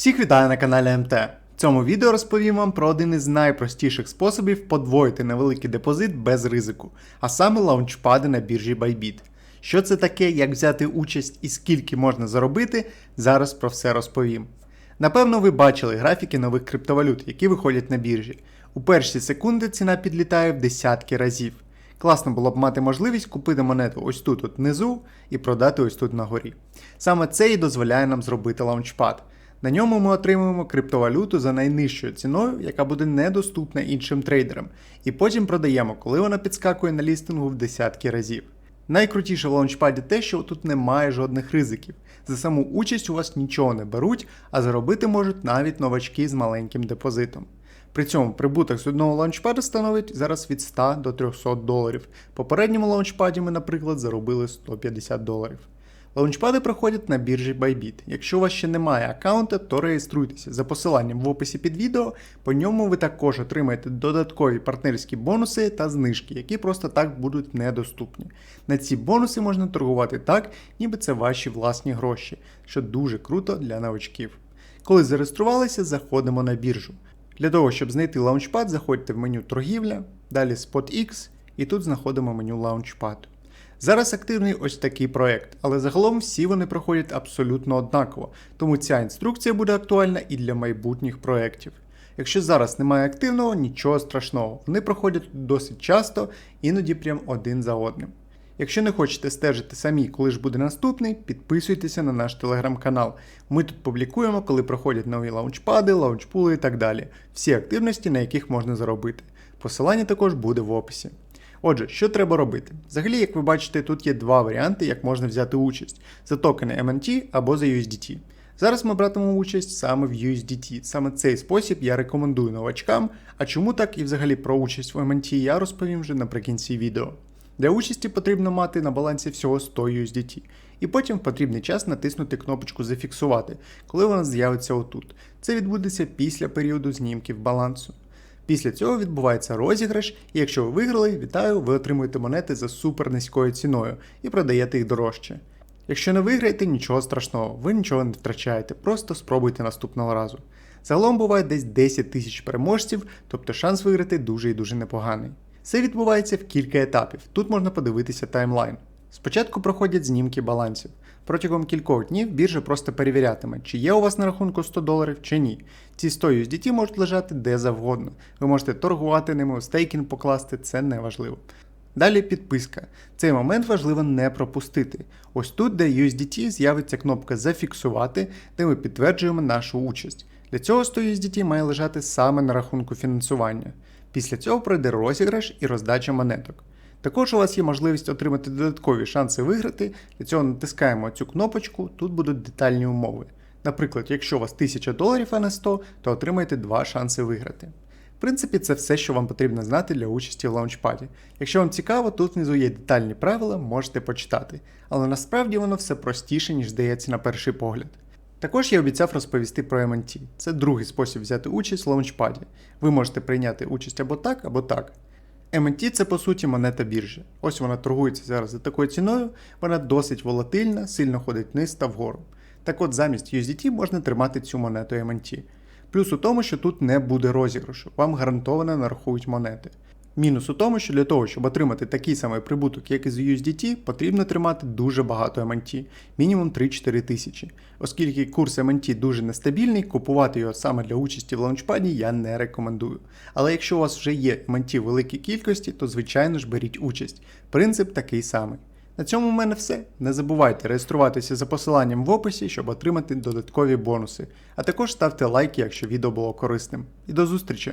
Всіх вітаю на каналі МТ. В цьому відео розповім вам про один із найпростіших способів подвоїти невеликий депозит без ризику, а саме лаунчпади на біржі Bybit. Що це таке, як взяти участь і скільки можна заробити, зараз про все розповім. Напевно, ви бачили графіки нових криптовалют, які виходять на біржі. У перші секунди ціна підлітає в десятки разів. Класно було б мати можливість купити монету ось тут от внизу і продати ось тут на горі. Саме це і дозволяє нам зробити лаунчпад. На ньому ми отримуємо криптовалюту за найнижчою ціною, яка буде недоступна іншим трейдерам, і потім продаємо, коли вона підскакує на лістингу в десятки разів. Найкрутіше в лаунчпаді те, що тут немає жодних ризиків. За саму участь у вас нічого не беруть, а заробити можуть навіть новачки з маленьким депозитом. При цьому прибуток з одного лаунчпаду становить зараз від 100 до 300 доларів. Попередньому лаунчпаді ми, наприклад, заробили 150 доларів. Лаунчпади проходять на біржі Bybit. Якщо у вас ще немає аккаунта, то реєструйтеся за посиланням в описі під відео. По ньому ви також отримаєте додаткові партнерські бонуси та знижки, які просто так будуть недоступні. На ці бонуси можна торгувати так, ніби це ваші власні гроші, що дуже круто для новачків. Коли зареєструвалися, заходимо на біржу. Для того, щоб знайти лаунчпад, заходьте в меню торгівля, далі SpotX і тут знаходимо меню лаунчпад. Зараз активний ось такий проект, але загалом всі вони проходять абсолютно однаково, тому ця інструкція буде актуальна і для майбутніх проєктів. Якщо зараз немає активного, нічого страшного, вони проходять досить часто, іноді прям один за одним. Якщо не хочете стежити самі, коли ж буде наступний, підписуйтеся на наш телеграм-канал. Ми тут публікуємо, коли проходять нові лаунчпади, лаунчпули і так далі. Всі активності, на яких можна заробити. Посилання також буде в описі. Отже, що треба робити? Взагалі, як ви бачите, тут є два варіанти, як можна взяти участь: за токени MNT або за USDT. Зараз ми братимемо участь саме в USDT. Саме цей спосіб я рекомендую новачкам, а чому так і взагалі про участь в MNT я розповім вже наприкінці відео. Для участі потрібно мати на балансі всього 100 USDT. І потім в потрібний час натиснути кнопочку Зафіксувати, коли вона з'явиться отут. Це відбудеться після періоду знімків балансу. Після цього відбувається розіграш, і якщо ви виграли, вітаю, ви отримуєте монети за супер низькою ціною і продаєте їх дорожче. Якщо не виграєте, нічого страшного, ви нічого не втрачаєте, просто спробуйте наступного разу. Загалом буває десь 10 тисяч переможців, тобто шанс виграти дуже і дуже непоганий. Це відбувається в кілька етапів. Тут можна подивитися таймлайн. Спочатку проходять знімки балансів. Протягом кількох днів біржа просто перевірятиме, чи є у вас на рахунку 100 доларів чи ні. Ці 100 USDT можуть лежати де завгодно. Ви можете торгувати ними, стейкінг покласти, це не важливо. Далі підписка. Цей момент важливо не пропустити. Ось тут, де USDT, з'явиться кнопка Зафіксувати, де ми підтверджуємо нашу участь. Для цього 100 USDT має лежати саме на рахунку фінансування. Після цього пройде розіграш і роздача монеток. Також у вас є можливість отримати додаткові шанси виграти. Для цього натискаємо цю кнопочку, тут будуть детальні умови. Наприклад, якщо у вас 1000 доларів, а не 100, то отримаєте 2 шанси виграти. В принципі, це все, що вам потрібно знати для участі в лаунчпаді. Якщо вам цікаво, тут внизу є детальні правила, можете почитати. Але насправді воно все простіше, ніж здається на перший погляд. Також я обіцяв розповісти про MNT. Це другий спосіб взяти участь в лаунчпаді. Ви можете прийняти участь або так, або так. MNT це по суті монета біржі. Ось вона торгується зараз за такою ціною, вона досить волатильна, сильно ходить вниз та вгору. Так от замість USDT можна тримати цю монету MNT. Плюс у тому, що тут не буде розіграшу, вам гарантовано нарахують монети. Мінус у тому, що для того, щоб отримати такий самий прибуток, як і з USDT, потрібно тримати дуже багато MNT, мінімум 3-4 тисячі. Оскільки курс MNT дуже нестабільний, купувати його саме для участі в лаунчпаді я не рекомендую. Але якщо у вас вже є MNT в великій кількості, то звичайно ж беріть участь. Принцип такий самий. На цьому в мене все. Не забувайте реєструватися за посиланням в описі, щоб отримати додаткові бонуси. А також ставте лайки, якщо відео було корисним. І до зустрічі!